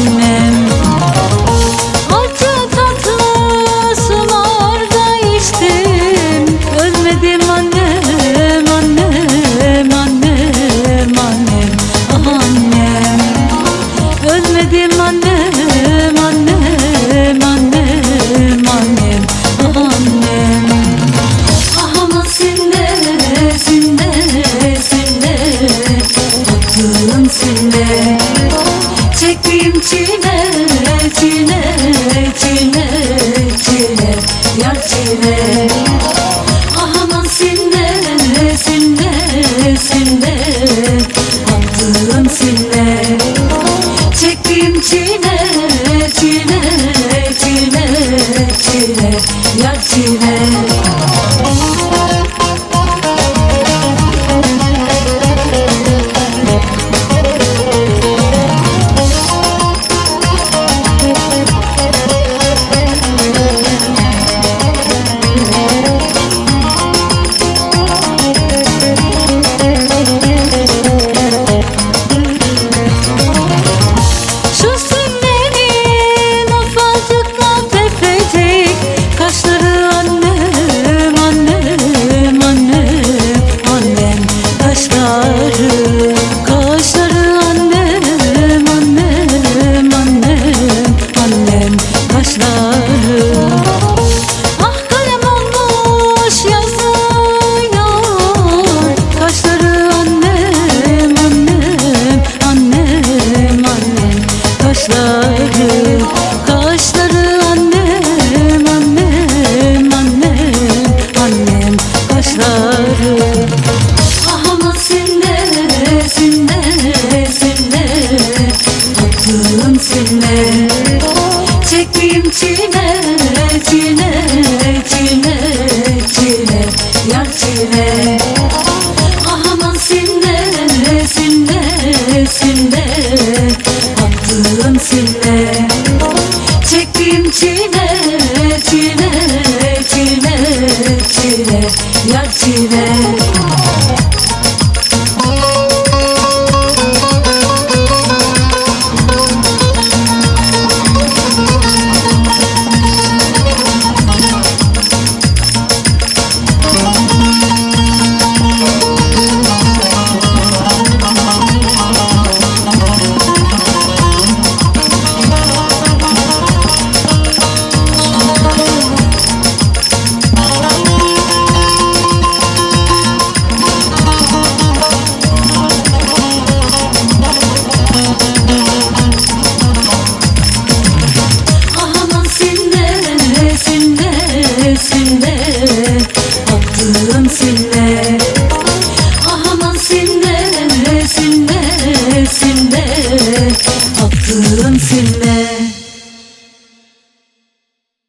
Annem Acı tatlı sularda içtim çile, çile, çile Yar çile. Ah aman sinne, sinne, sinne Attığım sinne Çektiğim çile, çile, çile, çile Yar çile çile, çile, çile, çile. Yar çile. Aman sinne, sinne, sinne Attığım sinne Çektiğim çile, çile, çile, çile. Yar çile Attığım sinne